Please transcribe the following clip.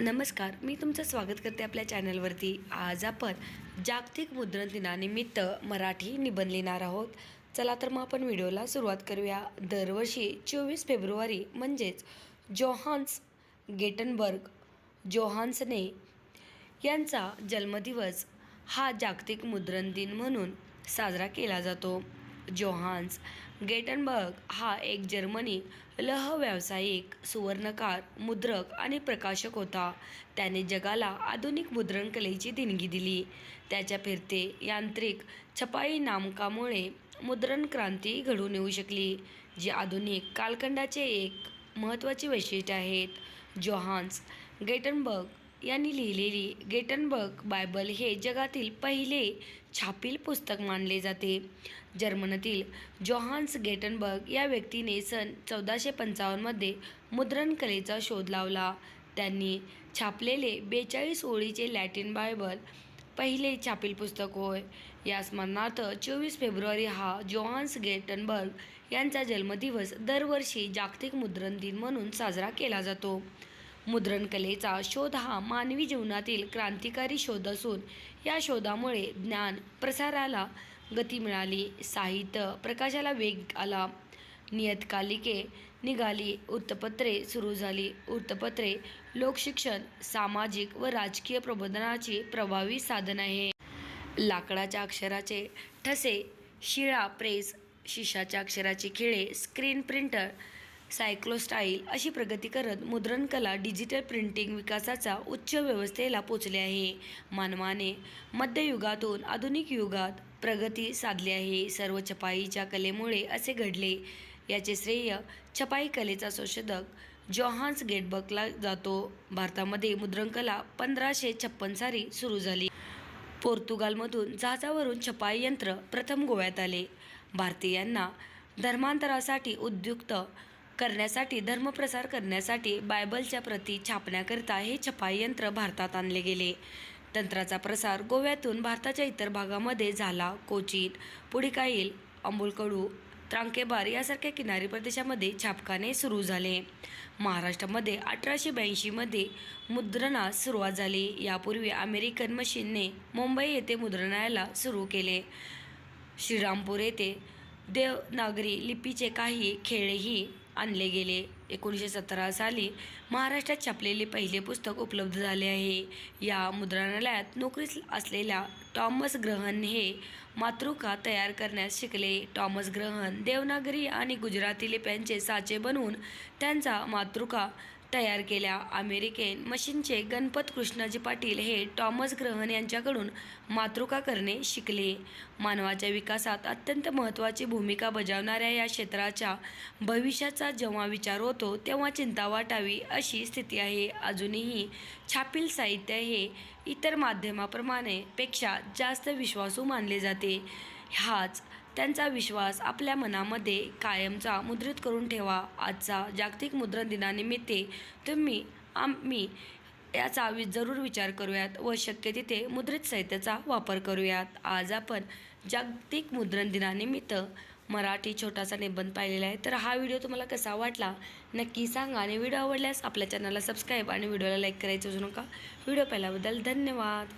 नमस्कार मी तुमचं स्वागत करते आपल्या चॅनलवरती. आज आपण जागतिक मुद्रण दिनानिमित्त मराठी निबंध लिहिणार आहोत. चला तर मग आपण व्हिडिओला सुरुवात करूया. दरवर्षी चोवीस फेब्रुवारी म्हणजेच जोहान्स गेटनबर्ग जोहान्सने यांचा जन्मदिवस हा जागतिक मुद्रण दिन म्हणून साजरा केला जातो. जोहान्स गेटनबर्ग हा एक जर्मनी लह व्यावसायिक सुवर्णकार मुद्रक आणि प्रकाशक होता. त्याने जगाला आधुनिक मुद्रणकलेची देणगी दिली. त्याच्या फिरते यांत्रिक छपाई नामकामुळे मुद्रण क्रांती घडून येऊ शकली जी आधुनिक कालखंडाचे एक महत्त्वाची वैशिष्ट्य आहेत. जोहान्स गेटनबर्ग यांनी लिहिलेली गेटनबर्ग बायबल हे जगातील पहिले छापील पुस्तक मानले जाते. जर्मनीतील जोहान्स गेटनबर्ग या व्यक्तीने सन चौदाशे पंचावन्नमध्ये मुद्रणकलेचा शोध लावला. त्यांनी छापलेले बेचाळीस ओळीचे लॅटिन बायबल पहिले छापील पुस्तक होय. या स्मरणार्थ चोवीस फेब्रुवारी हा जोहान्स गेटनबर्ग यांचा जन्मदिवस दरवर्षी जागतिक मुद्रण दिन म्हणून साजरा केला जातो. मुद्रणकलेचा शोध हा मानवी जीवनातील क्रांतिकारी शोध असून या शोधामुळे ज्ञान प्रसाराला गती मिळाली साहित्य प्रकाशाला वेग आला नियतकालिके निघाली वृत्तपत्रे सुरू झाली. वृत्तपत्रे लोकशिक्षण सामाजिक व राजकीय प्रबोधनाची प्रभावी साधन आहे. लाकडाच्या अक्षराचे ठसे शिळा प्रेस शिशाच्या अक्षराचे खिळे स्क्रीन प्रिंटर सायक्लोस्टाईल अशी प्रगती करत मुद्रणकला डिजिटल प्रिंटिंग विकासाचा उच्च व्यवस्थेला पोचले आहे. मानवाने मध्ययुगातून आधुनिक युगात प्रगती साधली आहे. सर्व छपाईच्या कलेमुळे असे घडले. याचे श्रेय छपाई कलेचा संशोधक जॉहान्स गेटबकला जातो. भारतामध्ये मुद्रणकला पंधराशे छप्पन साली सुरू झाली. पोर्तुगालमधून जहाजावरून छपाई यंत्र प्रथम गोव्यात आले. भारतीयांना धर्मांतरासाठी उद्युक्त करण्यासाठी धर्मप्रसार करण्यासाठी बायबलच्या प्रती छापण्याकरिता हे छपाई यंत्र भारतात आणले गेले. तंत्राचा प्रसार गोव्यातून भारताच्या इतर भागामध्ये झाला. कोचीन पुडिकाईल अंबुलकडू त्रांकेबार यासारख्या किनारी प्रदेशामध्ये छापखाने सुरू झाले. महाराष्ट्रामध्ये अठराशे ब्याऐंशीमध्ये मुद्रणास सुरुवात झाली. यापूर्वी अमेरिकन मशीनने मुंबई येथे मुद्रणालयाला सुरू केले. श्रीरामपूर येथे देवनागरी लिपीचे काही खेळही आणले गेले. एकोणीसशे सतरा साली महाराष्ट्रात छापलेले पहिले पुस्तक उपलब्ध झाले आहे. या मुद्रणालयात नोकरीस असलेल्या टॉमस ग्रहण हे मातृका तयार करण्यास शिकले. टॉमस ग्रहण देवनागरी आणि गुजराती लिप्यांचे साचे बनवून त्यांचा मातृका तयार केल्या. अमेरिकेन मशीनचे गणपत कृष्णाजी पाटील हे टॉमस ग्रहण यांच्याकडून मातृका करणे शिकले. मानवाच्या विकासात अत्यंत महत्त्वाची भूमिका बजावणाऱ्या या क्षेत्राच्या भविष्याचा जेव्हा विचार होतो तेव्हा चिंता वाटावी अशी स्थिती आहे. अजूनही छापील साहित्य हे इतर माध्यमाप्रमाणे पेक्षा जास्त विश्वासू मानले जाते. हाच त्यांचा विश्वास आपल्या मनामध्ये कायमचा मुद्रित करून ठेवा. आजचा जागतिक मुद्रण दिनानिमित्त तुम्ही आम्ही याचा वि जरूर विचार करूयात व शक्य तिथे मुद्रित साहित्याचा वापर करूयात. आज आपण जागतिक मुद्रण दिनानिमित्त मराठी छोटासा निबंध पाहिलेला आहे. तर हा व्हिडिओ तुम्हाला कसा वाटला? नक्की सांगा आणि व्हिडिओ आवडल्यास आपल्या चॅनलला सबस्क्राईब आणि व्हिडिओला लाईक करायचं विसरू नका. व्हिडिओ पाहिल्याबद्दल धन्यवाद.